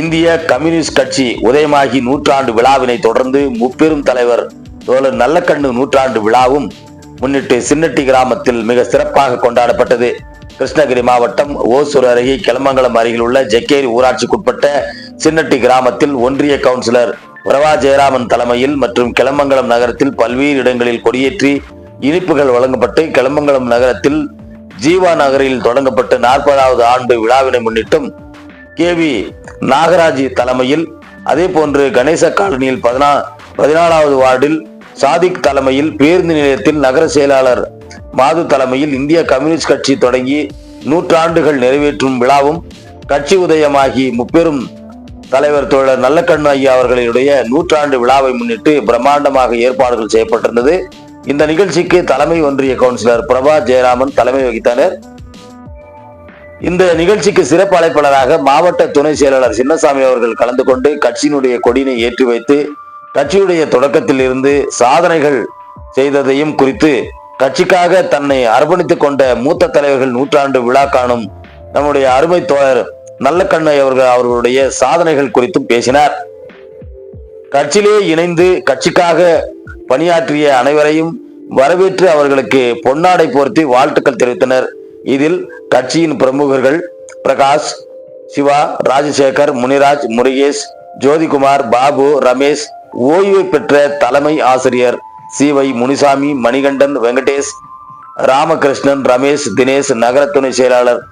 இந்திய கம்யூனிஸ்ட் கட்சி உதயமாகி நூற்றாண்டு விழாவினை தொடர்ந்து முப்பெரும் தலைவர் தோழர் நல்லக்கண்ணு நூற்றாண்டு விழாவும் முன்னிட்டு சின்னட்டி கிராமத்தில் மிக சிறப்பாக கொண்டாடப்பட்டது. கிருஷ்ணகிரி மாவட்டம் ஓசூர் அருகே கிளமங்கலம் அருகில் உள்ள ஜக்கேரி ஊராட்சிக்குட்பட்ட சின்னட்டி கிராமத்தில் ஒன்றிய கவுன்சிலர் பிரவா ஜெயராமன் தலைமையில் மற்றும் கிளம்பங்கலம் நகரத்தில் பல்வேறு இடங்களில் கொடியேற்றி இனிப்புகள் வழங்கப்பட்டு கிளம்பங்கலம் நகரத்தில் ஜீவா நகரில் தொடங்கப்பட்ட நாற்பதாவது ஆண்டு விழாவினை முன்னிட்டும் கே வி நாகராஜ் தலைமையில் அதே போன்று கணேச காலனியில் பதினா பதினாலாவது வார்டில் சாதிக் தலைமையில் பேருந்து நிலையத்தில் நகர செயலாளர் மாது தலைமையில் இந்திய கம்யூனிஸ்ட் கட்சி தொடங்கி நூற்றாண்டுகள் நிறைவேற்றும் விழாவும் கட்சி உதயமாகி முப்பெரும் தலைவர் தோழர் நல்லக்கண்ணு ஐயா அவர்களுடைய நூற்றாண்டு விழாவை முன்னிட்டு பிரம்மாண்டமாக ஏற்பாடுகள் செய்யப்பட்டிருந்தது. இந்த நிகழ்ச்சிக்கு தலைமை ஒன்றிய கவுன்சிலர் பிரபா ஜெயராமன் தலைமை வகித்தனர். இந்த நிகழ்ச்சிக்கு சிறப்பு அழைப்பாளராக மாவட்ட துணை செயலாளர் சின்னசாமி அவர்கள் கலந்து கொண்டு கட்சியினுடைய கொடியினை ஏற்றி வைத்து கட்சியுடைய தொடக்கத்தில் இருந்து சாதனைகள் செய்ததையும் குறித்து கட்சிக்காக தன்னை அர்ப்பணித்துக் கொண்ட மூத்த தலைவர்கள் நூற்றாண்டு விழா காணும் நம்முடைய அருமை தோழர் நல்லக்கண்ணை அவர்கள் அவர்களுடைய சாதனைகள் குறித்தும் பேசினார். கட்சியிலே இணைந்து கட்சிக்காக பணியாற்றிய அனைவரையும் வரவேற்று அவர்களுக்கு பொன்னாடை போர்த்தி வாழ்த்துக்கள் தெரிவித்தனர். இதில் கட்சியின் பிரமுகர்கள் பிரகாஷ் சிவா ராஜசேகர் முனிராஜ் முருகேஷ் ஜோதிகுமார் பாபு ரமேஷ் ஓய்வு பெற்ற தலைமை ஆசிரியர் சிவை முனிசாமி மணிகண்டன் வெங்கடேஷ் ராமகிருஷ்ணன் ரமேஷ் தினேஷ் நகர துணை செயலாளர்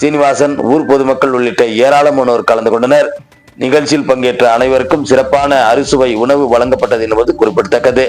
சீனிவாசன் ஊர் பொதுமக்கள் உள்ளிட்ட ஏராளமானோர் கலந்து கொண்டனர். நிகழ்ச்சியில் பங்கேற்ற அனைவருக்கும் சிறப்பான அறுசுவை உணவு வழங்கப்பட்டது என்பது குறிப்பிடத்தக்கது.